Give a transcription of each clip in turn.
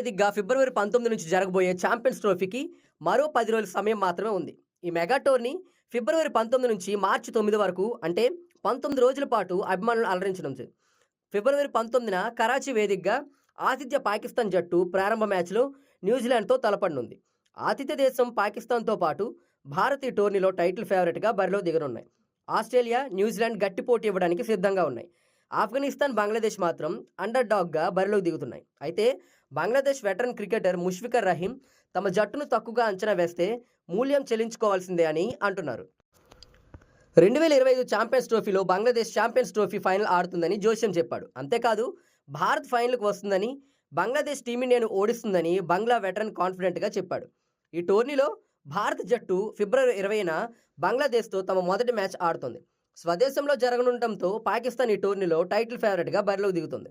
వేదికగా ఫిబ్రవరి పంతొమ్మిది నుంచి జరగబోయే ఛాంపియన్స్ ట్రోఫీకి మరో పది రోజుల సమయం మాత్రమే ఉంది. ఈ మెగా టోర్ని ఫిబ్రవరి పంతొమ్మిది నుంచి మార్చి తొమ్మిది వరకు అంటే పంతొమ్మిది రోజుల పాటు అభిమానులను అలరించనుంది ఫిబ్రవరి పంతొమ్మిదిన కరాచీ వేదికగా ఆతిథ్య పాకిస్తాన్ జట్టు ప్రారంభ మ్యాచ్లో న్యూజిలాండ్తో తలపడనుంది. ఆతిథ్య దేశం పాకిస్తాన్తో పాటు భారత్ ఈ టోర్నీలో టైటిల్ ఫేవరెట్గా బరిలో దిగనున్నాయి. ఆస్ట్రేలియా న్యూజిలాండ్ గట్టి పోటీ ఇవ్వడానికి సిద్ధంగా ఉన్నాయి. ఆఫ్ఘనిస్తాన్ బంగ్లాదేశ్ మాత్రం అండర్ డాగ్గా బరిలోకి దిగుతున్నాయి. అయితే బంగ్లాదేశ్ వెటరన్ క్రికెటర్ ముష్ఫికర్ రహీం తమ జట్టును తక్కువగా అంచనా వేస్తే మూల్యం చెల్లించుకోవాల్సిందే అని అంటున్నారు. రెండు వేల ఇరవై ఐదు ఛాంపియన్స్ ట్రోఫీలో బంగ్లాదేశ్ ఛాంపియన్స్ ట్రోఫీ ఫైనల్ ఆడుతుందని జోష్యం చెప్పాడు. అంతేకాదు భారత్ ఫైనల్కు వస్తుందని బంగ్లాదేశ్ టీమిండియాను ఓడిస్తుందని బంగ్లా వెటరన్ కాన్ఫిడెంట్గా చెప్పాడు. ఈ టోర్నీలో భారత జట్టు ఫిబ్రవరి ఇరవైన బంగ్లాదేశ్తో తమ మొదటి మ్యాచ్ ఆడుతుంది. స్వదేశంలో జరగనుండటంతో పాకిస్తాన్ ఈ టోర్నీలో టైటిల్ ఫేవరెట్గా బరిలోకి దిగుతుంది.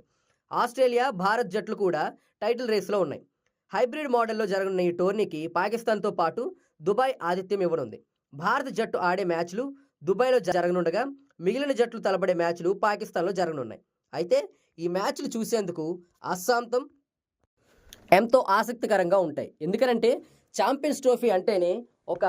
ఆస్ట్రేలియా భారత్ జట్లు కూడా టైటిల్ రేస్లో ఉన్నాయి. హైబ్రిడ్ మోడల్లో జరగనున్న ఈ టోర్నీకి పాకిస్తాన్తో పాటు దుబాయ్ ఆతిథ్యం ఇవ్వనుంది. భారత జట్టు ఆడే మ్యాచ్లు దుబాయ్లో జరగనుండగా మిగిలిన జట్లు తలపడే మ్యాచ్లు పాకిస్తాన్లో జరగనున్నాయి. అయితే ఈ మ్యాచ్లు చూసేందుకు అస్సాంతం ఎంతో ఆసక్తికరంగా ఉంటాయి. ఎందుకనంటే ఛాంపియన్స్ ట్రోఫీ అంటేనే ఒక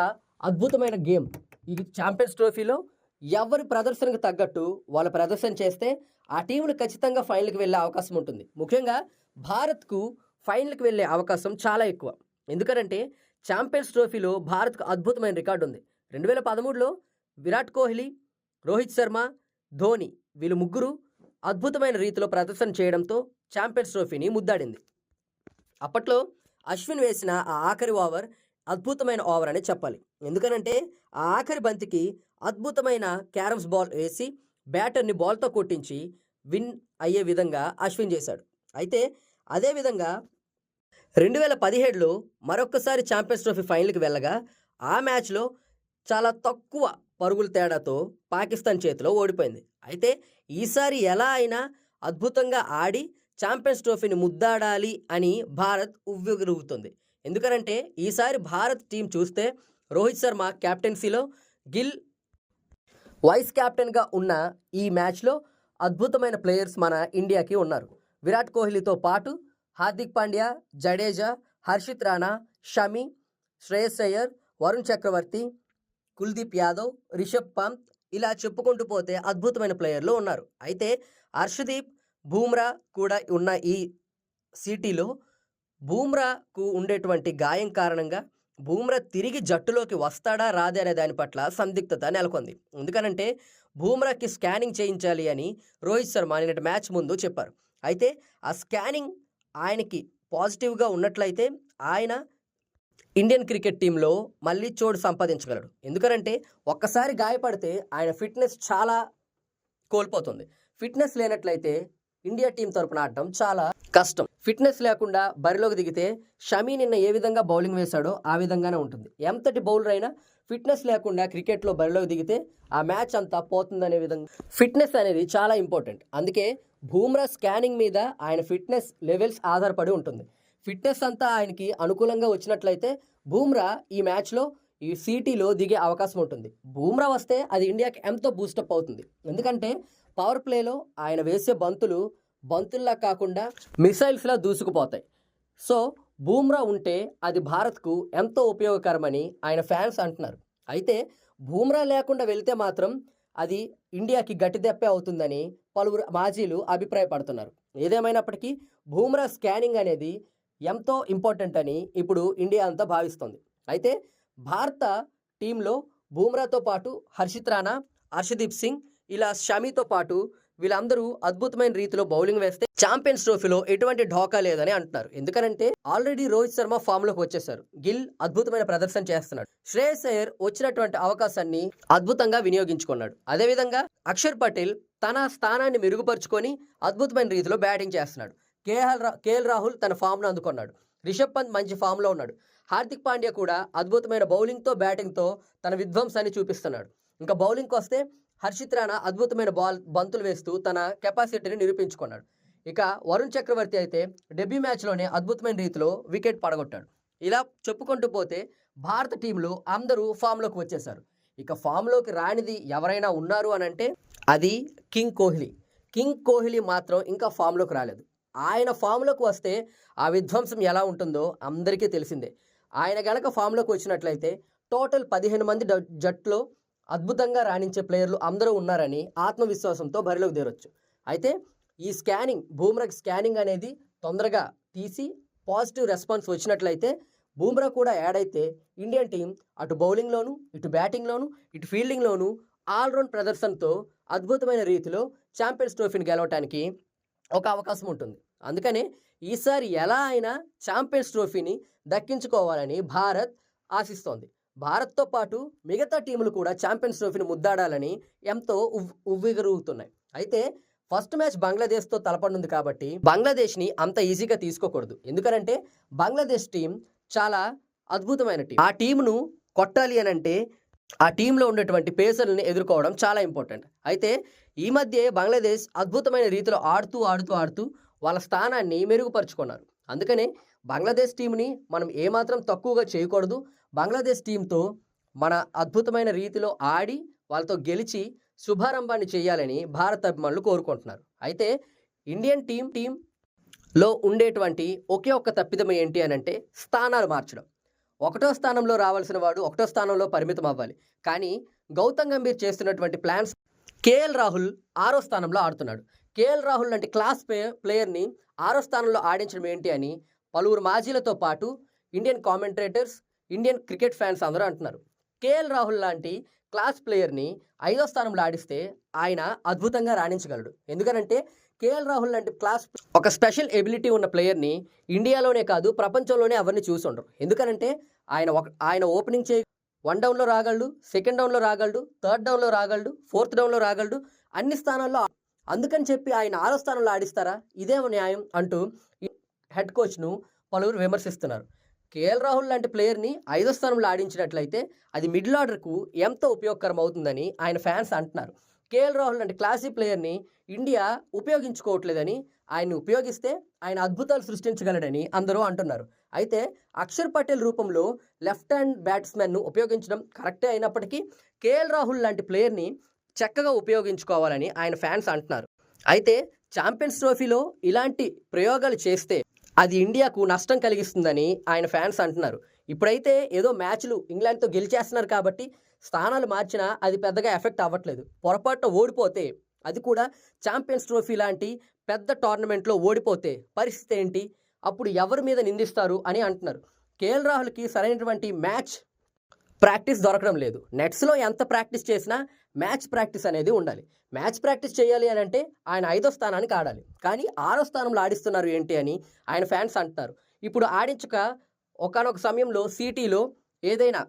అద్భుతమైన గేమ్. ఈ ఛాంపియన్స్ ట్రోఫీలో ఎవరి ప్రదర్శనకు తగ్గట్టు వాళ్ళ ప్రదర్శన చేస్తే ఆ టీంలు ఖచ్చితంగా ఫైనల్కి వెళ్ళే అవకాశం ఉంటుంది. ముఖ్యంగా భారత్కు ఫైనల్కి వెళ్ళే అవకాశం చాలా ఎక్కువ. ఎందుకంటే ఛాంపియన్స్ ట్రోఫీలో భారత్కు అద్భుతమైన రికార్డు ఉంది. రెండు వేల పదమూడులో విరాట్ కోహ్లీ రోహిత్ శర్మ ధోని వీళ్ళు ముగ్గురు అద్భుతమైన రీతిలో ప్రదర్శన చేయడంతో ఛాంపియన్స్ ట్రోఫీని ముద్దాడింది. అప్పట్లో అశ్విన్ వేసిన ఆ ఆఖరి ఓవర్ అద్భుతమైన ఓవర్ అని చెప్పాలి. ఎందుకనంటే ఆ ఆఖరి బంతికి అద్భుతమైన క్యారమ్స్ బాల్ వేసి బ్యాటర్ని బాల్తో కొట్టించి విన్ అయ్యే విధంగా అశ్విన్ చేశాడు. అయితే అదేవిధంగా రెండు వేల పదిహేడులో మరొకసారి ఛాంపియన్స్ ట్రోఫీ ఫైనల్కి వెళ్ళగా ఆ మ్యాచ్లో చాలా తక్కువ పరుగుల తేడాతో పాకిస్తాన్ చేతిలో ఓడిపోయింది. అయితే ఈసారి ఎలా అయినా అద్భుతంగా ఆడి ఛాంపియన్స్ ట్రోఫీని ముద్దాడాలి అని భారత్ ఉవ్విరుగుతుంది ఎందుకనంటే ఈసారి భారత్ టీం చూస్తే రోహిత్ శర్మ కెప్టెన్సీలో గిల్ వైస్ కెప్టెన్గా ఉన్న ఈ మ్యాచ్లో అద్భుతమైన ప్లేయర్స్ మన ఇండియాకి ఉన్నారు. విరాట్ కోహ్లీతో పాటు హార్దిక్ పాండ్యా జడేజా హర్షిత్ రాణా షమి శ్రేయస్ అయ్యర్ వరుణ్ చక్రవర్తి కుల్దీప్ యాదవ్ రిషబ్ పంత్ ఇలా చెప్పుకుంటూ పోతే అద్భుతమైన ప్లేయర్లు ఉన్నారు. అయితే హర్షదీప్ బూమ్రా కూడా ఉన్న ఈ సిటీలో బూమ్రాకు ఉండేటువంటి గాయం కారణంగా బూమ్రా తిరిగి జట్టులోకి వస్తాడా రాదే అనే దాని పట్ల సందిగ్ధత నెలకొంది. ఎందుకనంటే బూమ్రాకి స్కానింగ్ చేయించాలి అని రోహిత్ శర్మ నిన్నటి మ్యాచ్ ముందు చెప్పారు. అయితే ఆ స్కానింగ్ ఆయనకి పాజిటివ్గా ఉన్నట్లయితే ఆయన ఇండియన్ క్రికెట్ టీంలో మళ్ళీ చోటు సంపాదించగలడు. ఎందుకంటే ఒక్కసారి గాయపడితే ఆయన ఫిట్నెస్ చాలా కోల్పోతుంది. ఫిట్నెస్ లేనట్లయితే ఇండియా టీం తరపున ఆడటం చాలా కష్టం. ఫిట్నెస్ లేకుండా బరిలోకి దిగితే షమీ నిన్న ఏ విధంగా బౌలింగ్ వేశాడో ఆ విధంగానే ఉంటుంది. ఎంతటి బౌలర్ అయినా ఫిట్నెస్ లేకుండా క్రికెట్లో బరిలోకి దిగితే ఆ మ్యాచ్ అంతా పోతుందనే విధంగా. ఫిట్నెస్ అనేది చాలా ఇంపార్టెంట్. అందుకే బూమ్రా స్కానింగ్ మీద ఆయన ఫిట్నెస్ లెవెల్స్ ఆధారపడి ఉంటుంది. ఫిట్నెస్ అంతా ఆయనకి అనుకూలంగా వచ్చినట్లయితే బూమ్రా ఈ మ్యాచ్లో ఈ సిటీలో దిగే అవకాశం ఉంటుంది. బూమ్రా వస్తే అది ఇండియాకి ఎంతో బూస్టప్ అవుతుంది. ఎందుకంటే పవర్ ప్లేలో ఆయన వేసే బంతులు బంతుల్లా కాకుండా మిసైల్స్లా దూసుకుపోతాయి. సో బూమ్రా ఉంటే అది భారత్కు ఎంతో ఉపయోగకరమని ఆయన ఫ్యాన్స్ అంటున్నారు. అయితే బూమ్రా లేకుండా వెళ్తే మాత్రం అది ఇండియాకి గట్టిదెప్పే అవుతుందని పలువురు మాజీలు అభిప్రాయపడుతున్నారు. ఏదేమైనప్పటికీ బూమ్రా స్కానింగ్ అనేది ఎంతో ఇంపార్టెంట్ అని ఇప్పుడు ఇండియా అంతా భావిస్తుంది. అయితే భారత టీంలో బూమ్రాతో పాటు హర్షిత్ రాణా హర్షదీప్ సింగ్ ఇలా షమీతో పాటు వీళ్ళందరూ అద్భుతమైన రీతిలో బౌలింగ్ వేస్తే ఛాంపియన్స్ ట్రోఫీలో ఎటువంటి ఢోకా లేదని అంటున్నారు. ఎందుకనంటే ఆల్రెడీ రోహిత్ శర్మ ఫామ్లోకి వచ్చేసారు గిల్ అద్భుతమైన ప్రదర్శన చేస్తున్నాడు. శ్రేయస్ అయ్యర్ వచ్చినటువంటి అవకాశాన్ని అద్భుతంగా వినియోగించుకున్నాడు. అదేవిధంగా అక్షర్ పటేల్ తన స్థానాన్ని మెరుగుపరుచుకొని అద్భుతమైన రీతిలో బ్యాటింగ్ చేస్తున్నాడు. కేఎల్ రా కేఎల్ రాహుల్ తన ఫామ్ను అందుకున్నాడు. రిషబ్ పంత్ మంచి ఫామ్లో ఉన్నాడు. హార్దిక్ పాండ్యా కూడా అద్భుతమైన బౌలింగ్తో బ్యాటింగ్తో తన విధ్వంసాన్ని చూపిస్తున్నాడు. ఇంకా బౌలింగ్కి వస్తే హర్షిత్ రాణా అద్భుతమైన బాల్ బంతులు వేస్తూ తన కెపాసిటీని నిరూపించుకున్నాడు. ఇక వరుణ్ చక్రవర్తి అయితే డెబ్యూ మ్యాచ్లోనే అద్భుతమైన రీతిలో వికెట్ పడగొట్టాడు. ఇలా చెప్పుకుంటూ పోతే భారత టీంలో అందరూ ఫామ్లోకి వచ్చేశారు. ఇక ఫామ్లోకి రానిది ఎవరైనా ఉన్నారు అని అంటే అది కింగ్ కోహ్లీ. కింగ్ కోహ్లీ మాత్రం ఇంకా ఫామ్లోకి రాలేదు. ఆయన ఫామ్లోకి వస్తే ఆ విధ్వంసం ఎలా ఉంటుందో అందరికీ తెలిసిందే. ఆయన గనక ఫామ్లోకి వచ్చినట్లయితే టోటల్ పదిహేను మంది జట్లో అద్భుతంగా రాణించే ప్లేయర్లు అందరూ ఉన్నారని ఆత్మవిశ్వాసంతో బరిలోకి తీరొచ్చు అయితే ఈ స్కానింగ్ బూమ్రాకి స్కానింగ్ అనేది తొందరగా తీసి పాజిటివ్ రెస్పాన్స్ వచ్చినట్లయితే బూమ్రా కూడా యాడ్ అయితే ఇండియన్ టీం అటు బౌలింగ్లోను ఇటు బ్యాటింగ్లోను ఇటు ఫీల్డింగ్లోను ఆల్రౌండ్ ప్రదర్శనతో అద్భుతమైన రీతిలో ఛాంపియన్స్ ట్రోఫీని గెలవటానికి ఒక అవకాశం ఉంటుంది. అందుకనే ఈసారి ఎలా అయినా ఛాంపియన్స్ ట్రోఫీని దక్కించుకోవాలని భారత్ ఆశిస్తోంది. భారత్తో పాటు మిగతా టీములు కూడా ఛాంపియన్స్ ట్రోఫీని ముద్దాడాలని ఎంతో ఉవ్విగరుగుతున్నాయి. అయితే ఫస్ట్ మ్యాచ్ బంగ్లాదేశ్తో తలపడుంది కాబట్టి బంగ్లాదేశ్ని అంత ఈజీగా తీసుకోకూడదు. ఎందుకనంటే బంగ్లాదేశ్ టీం చాలా అద్భుతమైన టీం. ఆ టీంను కొట్టాలి అని అంటే ఆ టీంలో ఉన్నటువంటి పేసర్లని ఎదుర్కోవడం చాలా ఇంపార్టెంట్. అయితే ఈ మధ్య బంగ్లాదేశ్ అద్భుతమైన రీతిలో ఆడుతూ ఆడుతూ ఆడుతూ వాళ్ళ స్థానాన్ని మెరుగుపరుచుకున్నారు. అందుకనే బంగ్లాదేశ్ టీంని మనం ఏమాత్రం తక్కువగా చేయకూడదు. బంగ్లాదేశ్ టీంతో మన అద్భుతమైన రీతిలో ఆడి వాళ్ళతో గెలిచి శుభారంభాన్ని చేయాలని భారత అభిమానులు కోరుకుంటున్నారు. అయితే ఇండియన్ టీం టీంలో ఉండేటువంటి ఒకే ఒక్క తప్పిదం ఏంటి అని అంటే స్థానాలు మార్చడం. ఒకటో స్థానంలో రావాల్సిన వాడు ఒకటో స్థానంలో పరిమితం అవ్వాలి. కానీ గౌతమ్ గంభీర్ చేస్తున్నటువంటి ప్లాన్స్ కేఎల్ రాహుల్ ఆరో స్థానంలో ఆడుతున్నాడు. కేఎల్ రాహుల్ లాంటి క్లాస్ ప్లే ప్లేయర్ని ఆరో స్థానంలో ఆడించడం ఏంటి అని పలువురు మాజీలతో పాటు Indian commentators Indian cricket fans అందరూ అంటున్నారు. కేఎల్ రాహుల్ లాంటి క్లాస్ ప్లేయర్ని ఐదో స్థానంలో ఆడిస్తే ఆయన అద్భుతంగా రాణించగలడు. ఎందుకనంటే కేఎల్ రాహుల్ లాంటి క్లాస్ ఒక స్పెషల్ ఎబిలిటీ ఉన్న ప్లేయర్ని ఇండియాలోనే కాదు ప్రపంచంలోనే ఎవరిని చూసి ఉండరు. ఎందుకనంటే ఆయన ఒక ఆయన ఓపెనింగ్ చేయ వన్ డౌన్లో రాగలడు సెకండ్ డౌన్లో రాగలడు థర్డ్ డౌన్లో రాగలడు ఫోర్త్ డౌన్లో రాగలడు అన్ని స్థానాల్లో అందుకని చెప్పి ఆయన ఆరో స్థానంలో ఆడిస్తారా? ఇదేమో న్యాయం అంటూ హెడ్ కోచ్ను పలువురు విమర్శిస్తున్నారు. కేఎల్ రాహుల్ లాంటి ప్లేయర్ని ఐదో స్థానంలో ఆడించినట్లయితే అది మిడిల్ ఆర్డర్కు ఎంతో ఉపయోగకరం అవుతుందని ఆయన ఫ్యాన్స్ అంటున్నారు. కేఎల్ రాహుల్ లాంటి క్లాసీ ప్లేయర్ని ఇండియా ఉపయోగించుకోవట్లేదని ఆయన్ని ఉపయోగిస్తే ఆయన అద్భుతాలు సృష్టించగలడని అందరూ అంటున్నారు. అయితే అక్షర్ పటేల్ రూపంలో లెఫ్ట్ హ్యాండ్ బ్యాట్స్మెన్ను ఉపయోగించడం కరెక్టే అయినప్పటికీ కేఎల్ రాహుల్ లాంటి ప్లేయర్ని చక్కగా ఉపయోగించుకోవాలని ఆయన ఫ్యాన్స్ అంటున్నారు. అయితే ఛాంపియన్స్ ట్రోఫీలో ఇలాంటి ప్రయోగాలు చేస్తే అది ఇండియాకు నష్టం కలిగిస్తుందని ఆయన ఫ్యాన్స్ అంటున్నారు. ఇప్పుడైతే ఏదో మ్యాచ్లు ఇంగ్లాండ్తో గెలిచేస్తున్నారు కాబట్టి స్థానాలు మార్చినా అది పెద్దగా ఎఫెక్ట్ అవ్వట్లేదు. పొరపాటున ఓడిపోతే అది కూడా ఛాంపియన్స్ ట్రోఫీ లాంటి పెద్ద టోర్నమెంట్లో ఓడిపోతే పరిస్థితి ఏంటి? అప్పుడు ఎవరి మీద నిందిస్తారు అని అంటున్నారు. కేఎల్ రాహుల్కి సరైనటువంటి మ్యాచ్ ప్రాక్టీస్ దొరకడం లేదు. నెట్స్లో ఎంత ప్రాక్టీస్ చేసినా మ్యాచ్ ప్రాక్టీస్ అనేది ఉండాలి. మ్యాచ్ ప్రాక్టీస్ చేయాలి అని అంటే ఆయన ఐదో స్థానానికి ఆడాలి. కానీ ఆరో స్థానంలో ఆడిస్తున్నారు ఏంటి అని ఆయన ఫ్యాన్స్ అంటున్నారు. ఇప్పుడు ఆడించక ఒకనొక సమయంలో సిటీలో ఏదైనా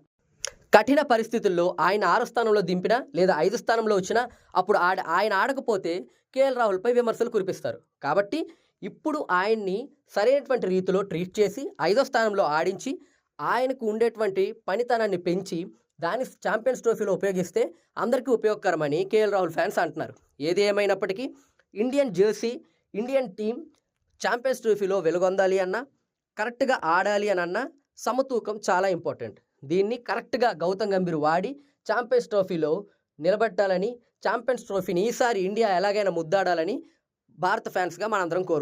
కఠిన పరిస్థితుల్లో ఆయన ఆరో స్థానంలో దింపినా లేదా ఐదు స్థానంలో వచ్చినా అప్పుడు ఆడ ఆయన ఆడకపోతే కేఎల్ రాహుల్పై విమర్శలు కురిపిస్తారు. కాబట్టి ఇప్పుడు ఆయన్ని సరైనటువంటి రీతిలో ట్రీట్ చేసి ఐదో స్థానంలో ఆడించి ఆయనకు ఉండేటువంటి పనితనాన్ని పెంచి దాన్ని ఛాంపియన్స్ ట్రోఫీలో ఉపయోగిస్తే అందరికీ ఉపయోగకరమని కేఎల్ రాహుల్ ఫ్యాన్స్ అంటున్నారు. ఏది ఏమైనప్పటికీ Indian jersey Indian team champions ట్రోఫీలో వెలుగొందాలి అన్నా కరెక్ట్గా ఆడాలి అని అన్నా సమతూకం చాలా ఇంపార్టెంట్. దీన్ని కరెక్ట్గా గౌతమ్ గంభీర్ వాడి ఛాంపియన్స్ ట్రోఫీలో నిలబెట్టాలని ఛాంపియన్స్ ట్రోఫీని ఈసారి ఇండియా ఎలాగైనా ముద్దాడాలని భారత ఫ్యాన్స్గా మనందరం కోరు